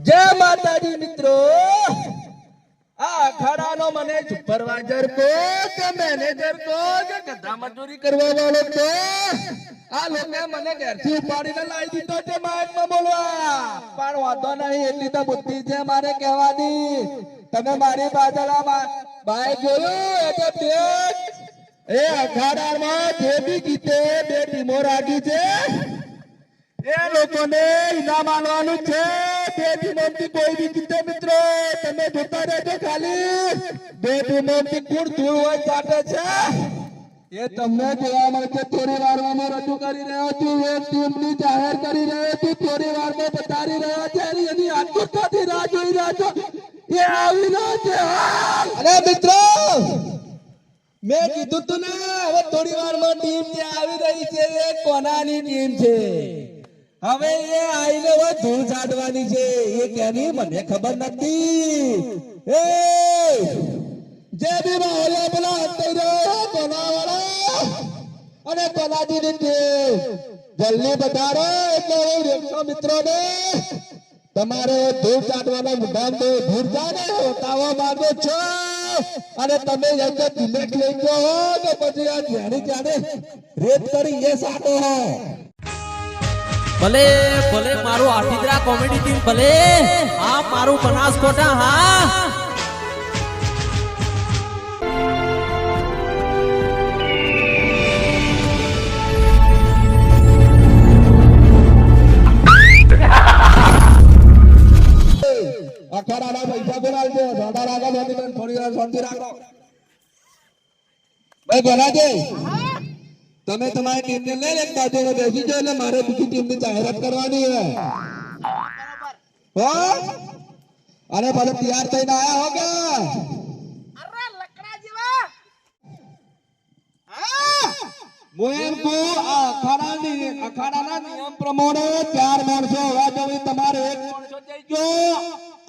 જય માતાજી મિત્રો આ અખાડાનો મને સુપરવાઇઝર કો કે મેનેજર કો કે ગધા મજૂરી કરવા વાળો કો આ લોકે મને ઘેરથી ઉપાડીને લાવી દીધો છે માઇકમાં બોલવા પણ વાંધો નહીં એટલી તો બુદ્ધિ છે મારે કહેવાની તમે મારી પાછળ આ બા- બાઈક જોયું એટલે બે એ અખાડામાં જે બી ગીતે બે ટીમો રાખી છે એ લોકોને ઇનામ આલવાનું છે બે ટીમોમાંથી કોઈ બી કીધે મિત્રો, તમે જોતા રહેજો ખાલી. બેબી ટીમોમાંથી કુણ ધૂળ હોય ચાટે છે. એ તમને જોવા મળશે થોડી વારમાં રજૂ કરી રહ્યો છું. એક ટીમની જાહેર કરી રહ્યો છું, થોડી વારમાં બતાવી રહ્યો છે. એની આતુરતાથી રાહ જોઈ રહ્યા છો. એ આવી રહ્યો છે અરે મિત્રો, મેં કીધું તું ને, હવે થોડી વારમાં ટીમ જે આવી રહી છે, એ કોનાની ટીમ છે? હવે એ આઈને હવે ધૂળ ચાટવાની છે. એ કેની? મને ખબર નથી. એ! જે બી માહોલિયા પેલા હંતાઈ રહ્યો કોના વાળા? અને કોનાજીની રીતે જલ્દી બતાડો એટલે રેખો મિત્રોને. તમારે ધૂળ ચાટવાના મુદ્દામ તો ધૂળ ચાલે હોતાવા માંગો છો. અને તમે એક દિલેખ લઈ ગયો કે પછી આ જાણી જાણે રેત કરી એ સાટો હો. ભલે ભલે મારું આઠીદરા કોમેડી ટીમ ભલે આ મારું બનાસકોટા હા. પૈસા વાર શાંતિ રાખો. ભાઈ ગોલાજી તમે તમારી ટીમને લઈને એક બાજુ બેસી જાઓ એટલે મારે બીજી ટીમની જાહેરાત કરવાની હે હો? અને ભલે તૈયાર થઈને આયા હો કે અરે લકડા જેવા કહું અખાડાની અખાડાના નિયમ પ્રમાણે ચાર માણસો હોવા જોઈએ. તમારે એક માણસો જઈ ગયો.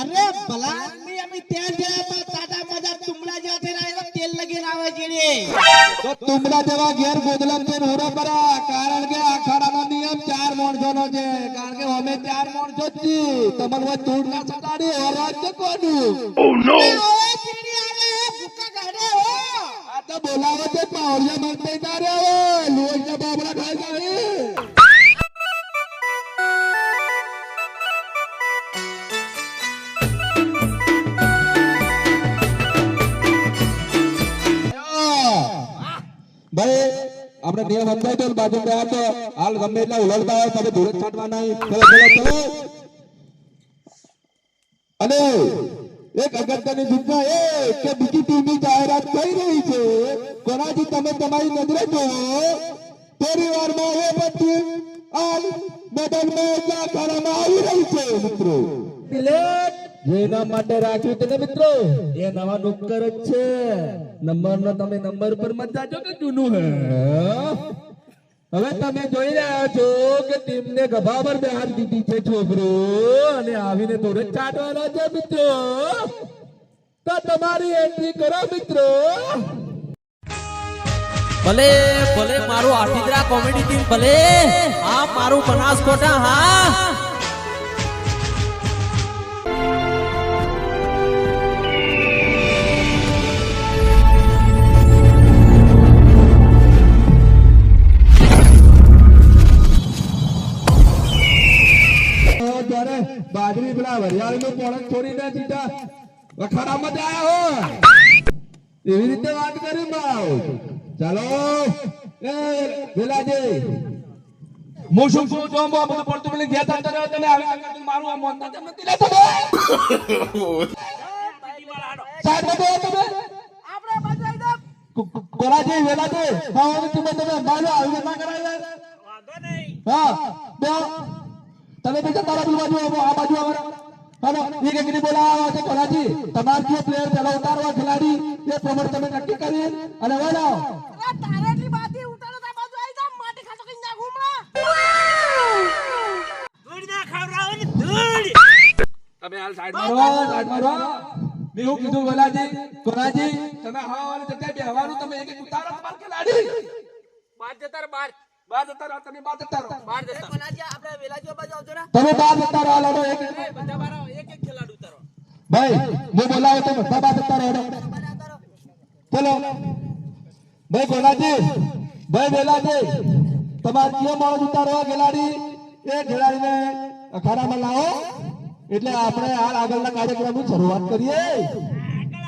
અરે ભલા આદમી અમે ત્યાં ગયા હતા. તાજા માજા તુમડા જેવા થઈને આયા તેલ લગીને આવે તો તુમડા જેવા ઘેર ગોદલમ હોરો પરા કારણ કે અખાડાનો નિયમ ચાર માણસોનો છે. કારણ કે અમે ચાર માણસો જ છીએ. તમને કોઈ ધૂળ ના ચડાડી હોરવા જ કોનું? ઓય ચીડી આવે ભૂકા કાઢે હો. આ તો બોલાવે છે પાવડિયા માંગતા ના આપણે નિયમ સમજાય તો બાજુ ગયા તો હાલ ગમે એટલા ઉલળતા હોય તમે ધૂળ છાંટવા નહીં. ચલો ચલો ચલો. અને એક અગત્યની સૂચના એ કે બીજી ટીમની જાહેરાત થઈ રહી છે. કોનાથી તમે તમારી નજરે જોવો થોડી વારમાં એ પછી હાલ મેદાનમાં એટલા કરવામાં આવી રહી છે, મિત્રો. જેના માટે રાખ્યું છે મિત્રો? એ નવા નોકર જ છે. નંબર નો તમે નંબર પર મત જાજો કે જૂનું હે? હવે તમે જોઈ રહ્યા છો કે ટીમને ગભા પર બેહાર દીધી છે છોકરો અને આવીને થોડે ચાટવાના છે મિત્રો. તો તમારી એન્ટ્રી કરો મિત્રો. ભલે ભલે મારું આઠીદરા કોમેડી ટીમ ભલે આ મારું બનાસકોટા હા. બાજરી પેલા હરિયાળી નું પોણક છોડી ને સીધા. અખાડામાં જ આવ્યા હો એવી રીતે વાત કરી ભાવ ચાલો. એ વેલાજી. હું શું શું જો બધું પડતું પેલી ગયા તા તમે તમે આવી આગળ તમે મારું આ મોનતા તેમ નથી લેતા સાહેબ બધું તમે? આપણે બજાઈ દો કોરાજી વેલાજી હા તમે તમે. અંબાજો આવી ના કરાય વાંધો નહીં. હા બે તમે બીજા તારા બાજુ આવો, આ બાજુ આવો હાલો એક એકની બોલાવો છે કોલાજી તમાર જે પ્લેયર પેલા ઉતારવા ખેલાડી એ પ્રમાણે તમે નક્કી કરી અને વળાવો અરે તારે બાતી ઉતારો તા બાજુ આવી જા માટી ખાતો કઈ ના હમણાં. ધૂળ ના ખવડાવો ને ધૂળ! તમે હાલ સાઈડ મારો સાઈડ મારો મેં હું કીધું વલાજી કોલાજી તમે હવાની જગ્યાએ બેહવાનું તમે એક એક ઉતારો તમાર ખેલાડી. બાર તાર બાર. બહાર જતા રહો તમે બહાર જતા રહો. બહાર જતા આપણે વેલાજીઓ બાજુ આવજો ને. તમે બહાર જતા રહો હાલો એક બધા બાર એક એક ખેલાડુ ઉતારો. ભાઈ હું બોલાવો તમે બધા બહાર જતા રહો ચલો ભાઈ ગોલાજી. ભાઈ વેલાજી તમારે કયો માણસ ઉતારો ખેલાડી? એ ખેલાડીને અખાડામાં લાવો. એટલે આપણે હાલ આગળના કાર્યક્રમની શરૂઆત કરીએ.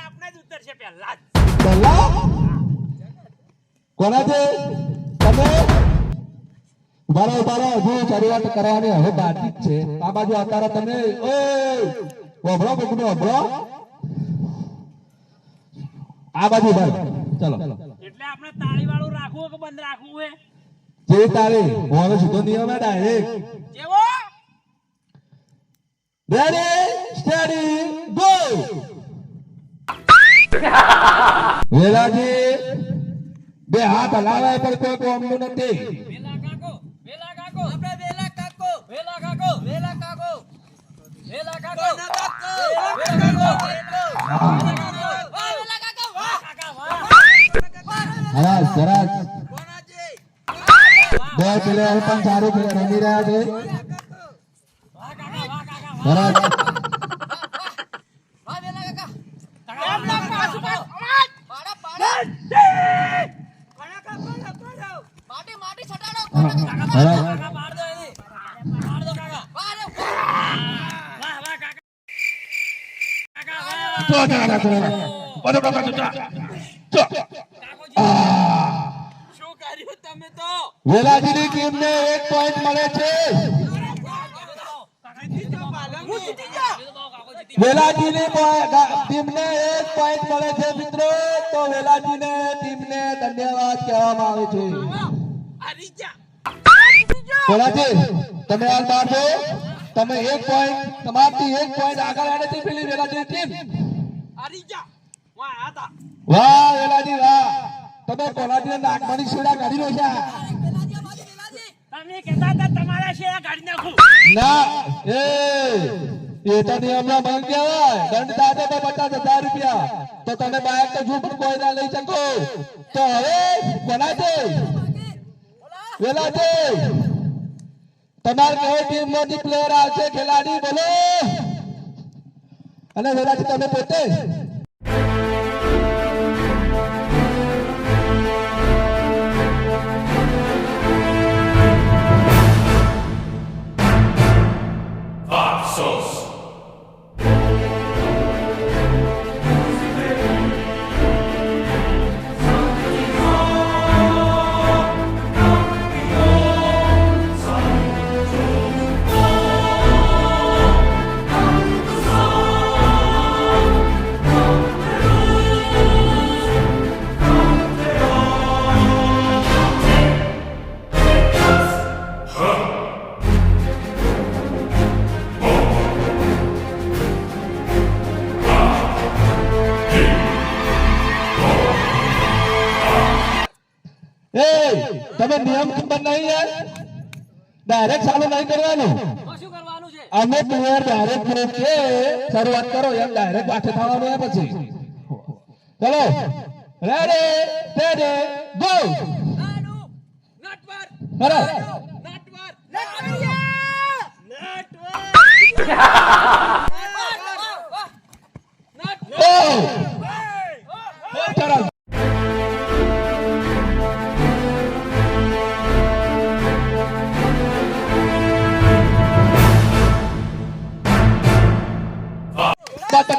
આપણે જ ઉતરશે પહેલા પહેલા? છે તમે ઉભારો ઉભારો હજુ શરૂઆત કરવાની હવે બાકી જ છે. આ બાજુ અત્યારે તમે. વભળો કોકનો વભળો. આ બાજુ ભાઈ. ચલો. એટલે આપણે તાળી વાળું રાખવું કે બંધ રાખવું હે? જે તાળી. હું સીધો નિયમ હે ડાયરેક્ટ જેવો? રેડી સ્ટેડી ગો વેલાજી બે હાથ હલાવાય પણ કોઈ કોમનું નથી. વેલા કાકો. વેલા કાકા. હા સરસ. બે પ્લેયર પણ સારું રમી રહ્યા છે. સરસ સરસ કાકા માર દો એની માર દો કાકા વાહ વાહ કાકા કાકા વાહ તો તારા તારા. બધો બધો બધો. તો. શું કર્યું તમે તો વેલાજીની ટીમને એક પોઈન્ટ મળે છે. વેલાજીની ટીમને એક પોઈન્ટ મળે છે મિત્રો. તો વેલાજીને ટીમને ધન્યવાદ કહેવામાં આવે છે. તમે હાલ બહાર તમે એક પોઈન્ટ તમારથી એક પોઈન્ટ આગળ આવે છે પેલી વેલાજીની ટીમ. વાહ, વેલાજી, વાહ. તમે કોલાજીને નાગવાની શીડા કાઢી છે છે તો હવે બોલા છે. વેલા છે. તમારે ખેલાડી બોલો. અને વેલાજી તમે પોતે? ડાયરેક્ટ ચાલુ નહીં કરવાનું. અમે પ્લેયર ડાયરેક્ટ છે શરૂઆત કરો એમ ડાયરેક્ટ પાછે થવાનું હોય પછી. ચલો. રેડે રેડે ગો સરસ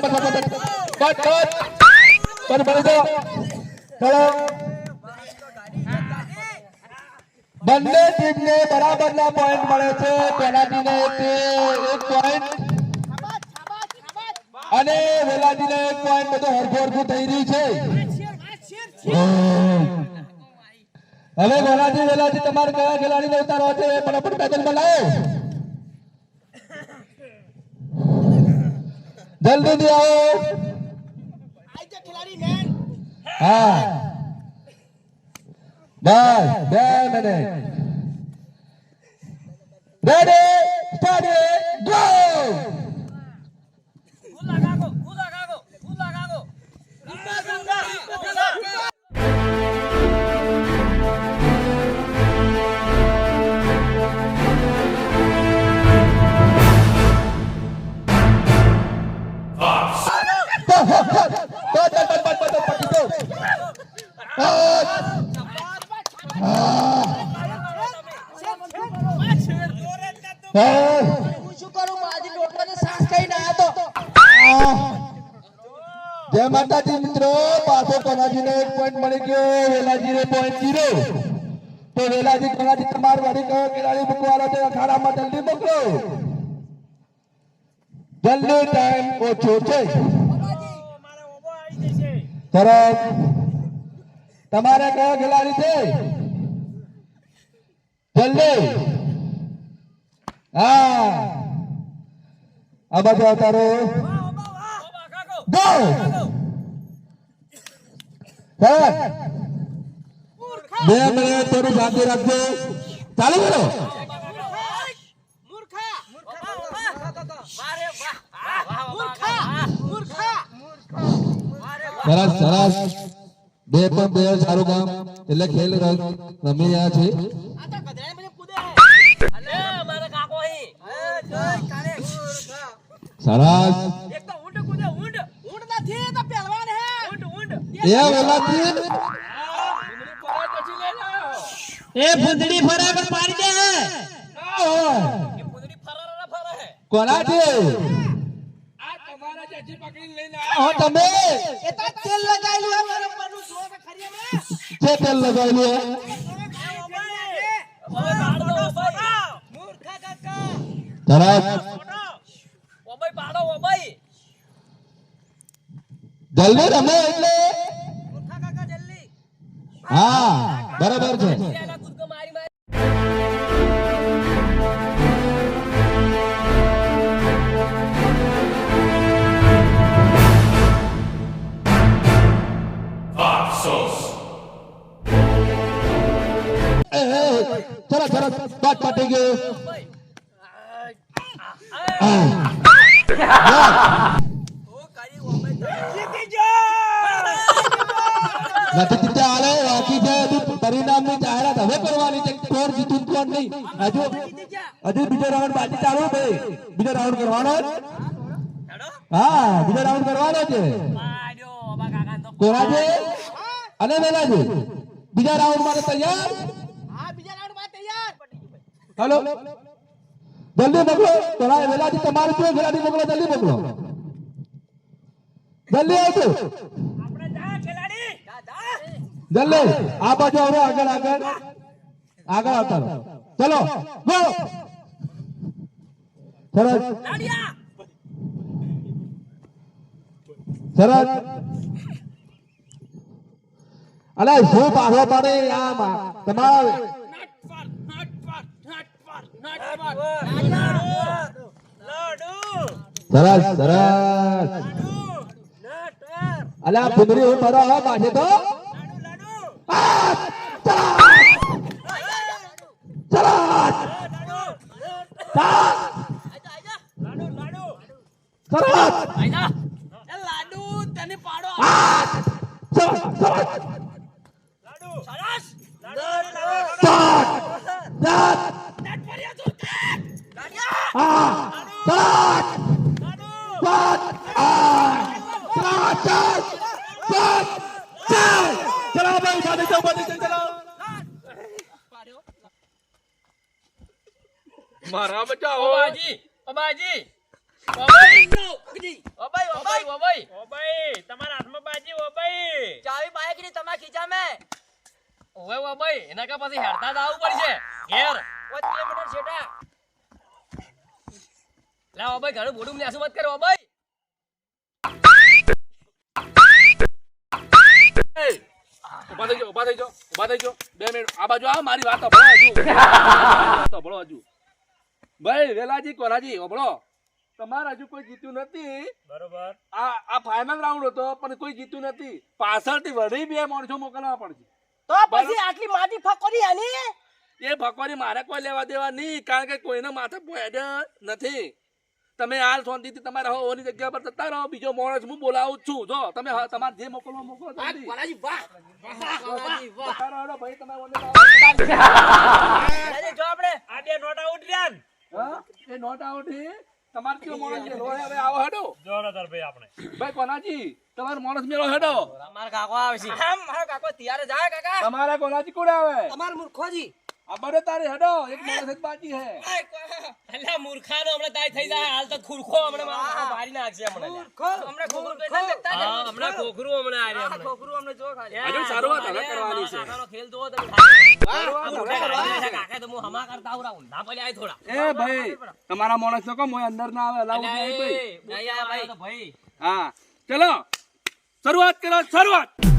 કટ કટ કટ કટ દો ચલો બંને ટીમને બરાબરના પોઈન્ટ મળે છે. પેલાજીને એક પોઈન્ટ અને વેલાજીને એક પોઈન્ટ બધું હરખું હરખું થઈ રહ્યું છે હવે વેલાજી વેલાજી તમારે કયા ખેલાડીને ઉતારવા છે ફટાફટ પેદલમાં લાવો. જલ્દીથી આવો હા બસ બે મિનિટ રેડી સ્ટાર્ટ જય માતાજી મિત્રો, પાછો કોનાજીને એક પોઈન્ટ મળી ગયો, વેલાજીને પોઈન્ટ જીરો તો વેલાજી, કોનાજી, તમાર વાળી કયો ખેલાડી મૂકવાનો છે? અખાડામાં જલ્દી મોકલો જલ્દી ટાઈમ ઓછો છે. તરફ તમારે કયો ખેલાડી છે? જલ્દી. હા. આ બાજુ રહો. ગો બે મિનિટ થોડું શાંતિ રાખજો. ચાલુ કરો. સરસ સરસ. બે પણ બે સારું કામ. એટલે ખેલ રમ- રહ્યા છે. સરસ એક તો ઊંટ કૂદે ઊંટ ઊંટ નથી તો પહેલવાન હે ઊંટ ઊંટ એ વેલાજી એ ફૂંદડી ફરાક પાડી દે હે એ કૂદડી ફરાર ના ફરે હે કોના છે હો તમે એ તો તેલ લગાવેલું હે મારા પરનું જો કે ખરી અમે જે તેલ લગાવેલું હે હવે પાડ દો ઓબાઈ મૂર્ખા કાકા સરસ ઓબાઈ પાડો ઓબાઈ જલ્દી રમે એટલે મૂર્ખા કાકા જલ્દી હા બરાબર છે. સરસ સરસ બાદ પાટી ગયું. નથી પરિણામની જાહેરાત હવે કરવાની છે. કોણ જીતું, કોણ નહીં. હજુ હજુ બીજો રાઉન્ડ બાકી ચાલુ છે. બીજો રાઉન્ડ કરવાનો હા, બીજો રાઉન્ડ કરવાનો છે. કોના છે? અને વેલા છે. બીજા રાઉન્ડ માટે તૈયાર? હા બીજા રાઉન્ડમાં તૈયાર હાલો? જલ્દી મોકલો. થોડા વેલાથી તમારે વેલાથી મોકલો? જલ્દી મોકલો. જલ્દી આવજો આપણે જા ખેલાડી જા જા જલ્દી આ બાજુ આવો આગળ આગળ. આગળ આવતા રહો. ચલો ગો સરસ. સરસ. અલે શું પાછો પડે આમાં? તમારે સરસ સરસ. અલ્યા પુંદરી હું મારો હા પાછે તો. સરસ મારા બચાવો. ઓબાજી ઓબાજી ઓબાઈ ઓબાઈ ઓબાઈ ઓબાઈ ઓબાઈ તમારા હાથમાં બાજી ઓબાઈ ચાવી બાઈકની તમારા ખીચા મે. ઓવે ઓબાઈ એના કા પછી હેરતા જ આવવું પડશે. ઘેર. 5 કિલોમીટર છેટા લા ઓબાઈ ઘણું બોડું ને મત કરો ઓબાઈ ઊભા થઈ જાઓ ઊભા થઈ જાઓ ઊભા થઈ જાઓ. બે મિનિટ આ બાજુ આવો મારી વાત સાંભળો હજુ. સાંભળો હજુ. ભાઈ વેલાજી કોનાજી ઓબળો તમારે હજુ કોઈ જીત્યું નથી. બરોબર. આ આ ફાઇનલ રાઉન્ડ હતો પણ કોઈ જીત્યું નથી. પાછળથી વળી બે માણસો મોકલવા પડશે. તો પછી આટલી માટી ફકોરી આની એ ફકોરી મારે કોઈ લેવા દેવા નહીં કારણ કે કોઈને માથે પોયડ નથી. તમે હાલ શાંતિથી તમારા હોવાની જગ્યા પર જતા રહો. બીજો માણસ હું બોલાવું જ છું. જો તમે તમારે જે મોકલવા મોકલો. કોનાજી વાહ. વાહ ભાઈ તમે જો આપણે આ બે નોટા ઉઠ રહ્યા ને. હા? એ નોટ આઉટ છે તમારે કયો માણસ છે હે? હવે આવો હેડો. જોરદાર ભાઈ આપણે. ભાઈ કોનાજી તમારો માણસ મેળો હેડો. અમાર કાકો આવે છે. આમ મારો કાકો તૈયાર જાય કાકા. તમારા કોનાજી કોણ આવે? તમાર મૂર્ખોજી. આ બરે તારે હડો એક માણસ જ બાકી હે. અલ્યા મૂર્ખાનો હમણે તાય થઈ જાય હાલ તો ખુરખો હમણે મારા મારી નાખશે હમણાં લ્યા. હા, હમણાં ખોખરું હમણાં આ રહ્યા હમણાં. હજુ હવે કરવાની છે. કાકાનો ખેલ જોવો તમે. ખાલી. શરૂઆત હવે કરવાની કાકા છે. કાકા તો હું હમા કરતા આવું રાહુલ. ના આય થોડા. એ ભાઈ તમારા માણસ નો કોમ અંદર ના આવે લાવું નહીં ભાઈ. તો ભાઈ. હા ચલો. શરૂઆત કરો શરૂઆત.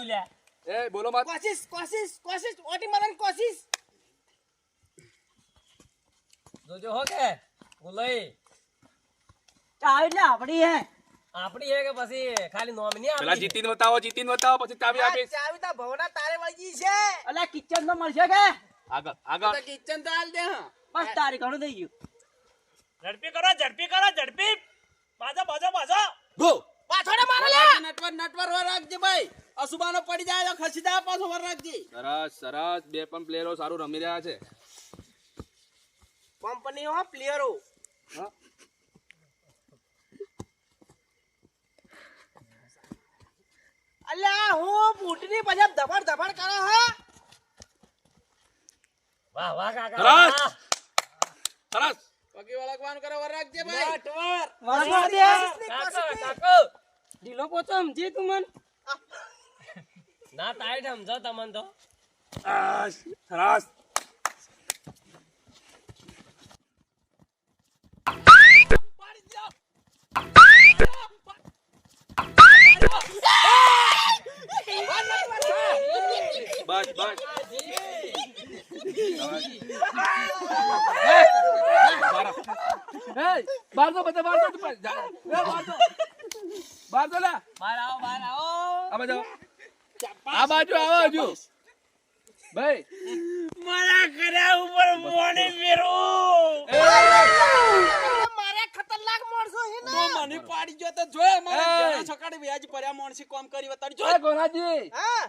તું લ્યા. એ બોલો મત કોશિશ કોશિશ કોશિશ ઓટી કોશિશ જોજો હો કે બોલોય ચાવી એટલે આપડી હે આપડી હે કે પછી ખાલી નોમિની પેલા જીતીન બતાવો જીતીન બતાવો પછી ચાવી આપી ચાવી તો ભવના તારે વળગી છે. અલા કિચન નો મળશે કે? આગળ આગળ. કિચન તો હાલ દે હા. બસ તારી ઘણું થઈ ગયું. ઝડપી કરો ઝડપી કરો ઝડપી. બાજો બાજો બાજો ગો. પાછોડે મારો લે. નટવર નટવર વર રાખજે ભાઈ. અસુબાનો પડી જાય તો ખસી જાય પાછો વરરાજજી સરસ સરસ. બે પણ પ્લેયરો સારું રમી રહ્યા છે. કંપની હો પ્લેયરો? અલ્યા હું બૂટની પછી ધબડ ધબડ કરો હા. વાહ વાહ કાકા સરસ. સરસ. પગી વળગવાનું કરો વરરાજજી ભાઈ. નટવર. કાકો, કાકો. ઢીલો પોચો સમજી તું મન. ના ટાઈટ સમજો તમને તો. સરસ બસ બસ. બાર તો બધા બાર તો બાર તો બાર તો લા. બહાર આવો બહાર આવો. આ બાજુ આવો. આ બાજુ આવો હજુ. ભાઈ. મારા કર્યા ઉપર મોને મેરો મારે ખતરનાક માણસો હે ને? મને પાડી ગયો તો જોયે મારે! છકાડી વ્યાજ ભર્યા માણસી કોમ કરી વતાડી એ ગોરાજી. હા.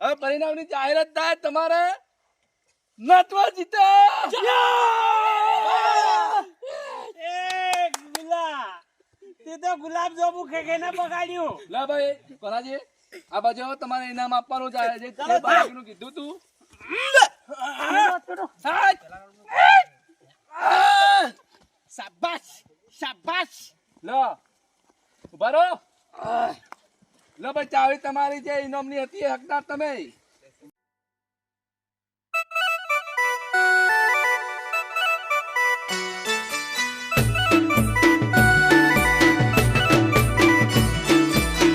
હવે પરિણામની જાહેરાત થાય તમારે નટવા જીતે. એ ગુલા તે તો ગુલાબ જાંબુ ખેખે ને બગાડ્યું. લે ભાઈ ગોરાજી આ બાજુ તમારે ઇનામ આપવાનું છે. જે જે બાળકનું કીધું તું. શાબાશ શાબાશ. લો ઊભા રહો. લો ભાઈ ચાવી તમારી જે ઇનામની હતી એ હકદાર તમે.